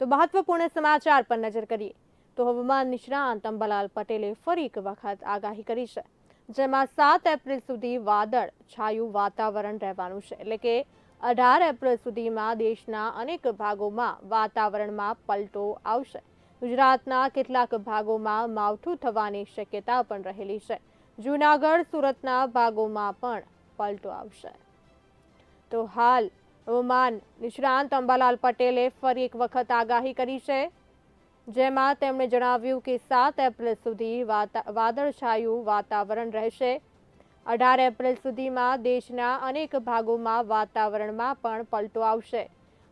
તો મહત્વપૂર્ણ સમાચાર પર નજર કરીએ તો હવામાન નિષ્ણાંત અંબાલાલ પટેલે ફરી એક વખત આગાહી કરી છે, જેમાં સાત એપ્રિલ સુધી વાદળ છાયું વાતાવરણ રહેવાનું છે. એટલે કે અઢાર એપ્રિલ સુધીમાં દેશના અનેક ભાગોમાં વાતાવરણમાં પલટો આવશે. ગુજરાતના કેટલાક ભાગોમાં માવઠું થવાની શક્યતા પણ રહેલી છે. જૂનાગઢ, સુરતના ભાગોમાં પણ પલટો આવશે. તો હાલ હવામાન નિષ્ણાંત અંબાલાલ પટેલે ફરી એક વખત આગાહી કરી છે, જેમાં તેમણે જણાવ્યું કે સાત એપ્રિલ સુધી વાદળછાયું વાતાવરણ રહેશે. અઢાર એપ્રિલ સુધીમાં દેશના અનેક ભાગોમાં વાતાવરણમાં પણ પલટો આવશે.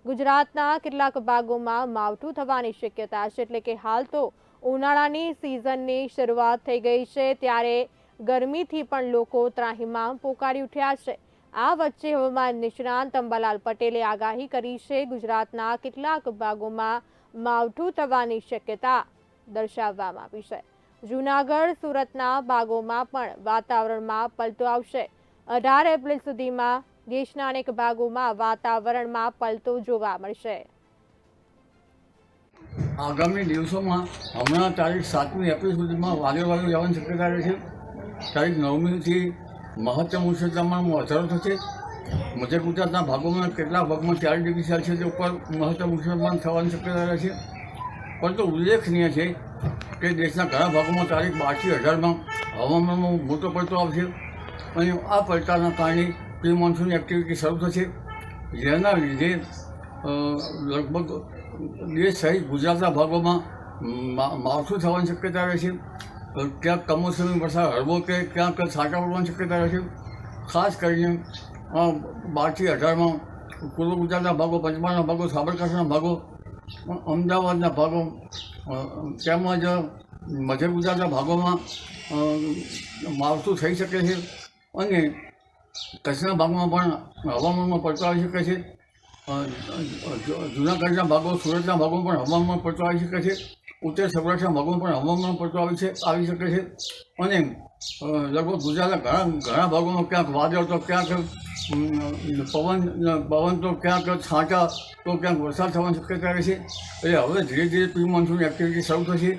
ગુજરાતના કેટલાક ભાગોમાં માવઠું થવાની શક્યતા છે, એટલે કે હાલ તો ઉનાળાની સિઝનની શરૂઆત થઈ ગઈ છે, ત્યારે ગરમીથી પણ લોકો ત્રાહીમામ પોકારી ઉઠ્યા છે. આ વચ્ચે હવામાન નિષ્ણાંત અંબાલાલ પટેલે આગાહી કરી છે, ગુજરાતના કેટલાક ભાગોમાં માવઠું થવાની શક્યતા દર્શાવવામાં આવી છે. જૂનાગઢ, સુરતના ભાગોમાં પણ વાતાવરણમાં પલટો આવશે. અઢાર એપ્રિલ સુધીમાં દેશના અનેક ભાગોમાં વાતાવરણમાં પલટો જોવા મળશે. આગામી દિવસોમાં હમણાં તારીખ સાતમી એપ્રિલ સુધીમાં વાદળ વાદળ જવાની શક્યતા રહે છે. તારીખ નવમીથી મહત્તમ ઉષ્ણ તાપમાનમાં વધારો થશે. મધ્ય ગુજરાતના ભાગોમાં કેટલાક ભાગમાં ચાર ડિગ્રી સેલ્સિયસ ઉપર મહત્તમ ઉષ્ણતામાન થવાની શક્યતા રહે છે. પરંતુ ઉલ્લેખનીય છે કે દેશના ઘણા ભાગોમાં તારીખ બારથી અઢારમાં હવામાનમાં મોટો પડતો આવશે અને આ પડતાના કારણે પ્રી મોન્સૂન એક્ટિવિટી શરૂ થશે. જેના લીધે લગભગ દેશ સહિત ગુજરાતના ભાગોમાં માવઠું થવાની શક્યતા રહે છે ક્યાંક કમોસમી વરસાદ, હળવો કે ક્યાંક છાંટા પડવાની શક્યતા રહેશે? ખાસ કરીને બારથી અઢારમાં પૂર્વ ગુજરાતના ભાગો, પંચમહાલના ભાગો, સાબરકાંઠાના ભાગો અમદાવાદના ભાગો તેમજ મધ્ય ગુજરાતના ભાગોમાં માવઠું થઈ શકે છે અને કચ્છના ભાગમાં પણ હવામાનમાં પડતો આવી શકે છે. જૂનાગઢના ભાગો, સુરતના ભાગોમાં પણ હવામાનમાં પડતો આવી શકે છે. ઉત્તર સૌરાષ્ટ્રના ભાગોમાં પણ હવામાન પડતો આવી છે, આવી શકે છે. અને લગભગ ગુજરાતના ઘણા ઘણા ભાગોમાં ક્યાંક વાદળ તો ક્યાંક પવન પવન તો ક્યાંક છાંટા તો ક્યાંક વરસાદ થવાની શક્યતા રહે છે. એટલે હવે ધીરે ધીરે પ્રી મોન્સૂન એક્ટિવિટી શરૂ થશે.